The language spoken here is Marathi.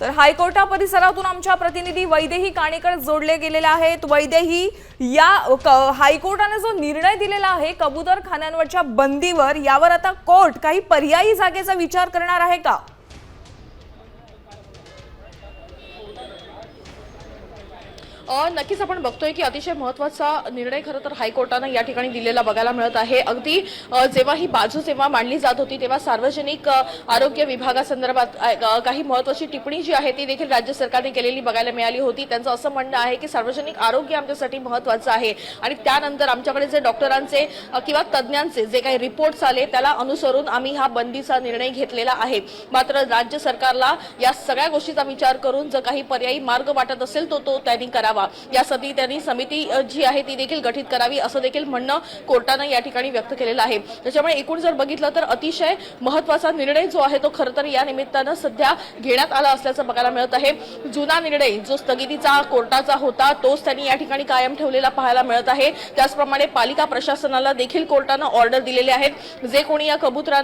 तर हायकोर्टा परिसरातून आमच्या प्रतिनिधी वैदेही काणेकर जोडले गेलेले आहेत. वैदेही या क- हायकोर्टाने जो निर्णय दिलेला आहे कबूतर खान्यांवरच्या बंदीवर यावर आता कोर्ट काही पर्यायी जागेचा विचार करणार आहे का? नक्कीच आपण बघतोय की अतिशय महत्त्वाचा निर्णय खरं तर हायकोर्टानं या ठिकाणी दिलेला बघायला मिळत आहे. अगदी जेव्हा ही बाजू जेव्हा मांडली जात होती तेव्हा सार्वजनिक आरोग्य विभागासंदर्भात काही महत्वाची टिप्पणी जी आहे ती देखील राज्य सरकारने केलेली बघायला मिळाली होती. त्यांचं असं म्हणणं आहे की सार्वजनिक आरोग्य आमच्यासाठी महत्वाचं आहे. आणि त्यानंतर आमच्याकडे जे डॉक्टरांचे किंवा तज्ज्ञांचे जे काही रिपोर्ट्स आले त्याला अनुसरून आम्ही हा बंदीचा निर्णय घेतलेला आहे. मात्र राज्य सरकारला या सगळ्या गोष्टीचा विचार करून जर काही पर्यायी मार्ग वाटत असेल तो तो त्यांनी करावा. यासाठी त्यांनी समिती जी आहे ती देखील गठीत करावी असं देखील म्हणणं कोर्टानं या ठिकाणी व्यक्त केलेलं आहे. त्याच्यामुळे एकूण जर बघितलं तर अतिशय महत्त्वाचा निर्णय जो आहे तो खरं तर या निमित्तानं सध्या घेण्यात आला असल्याचं बघायला मिळत आहे. जुना निर्णय जो स्थगितीचा कोर्टाचा होता तोच त्यांनी या ठिकाणी कायम ठेवलेला पाहायला मिळत आहे. त्याचप्रमाणे पालिका प्रशासनाला देखील कोर्टानं ऑर्डर दिलेले आहेत. जे कोणी या कबुतरांना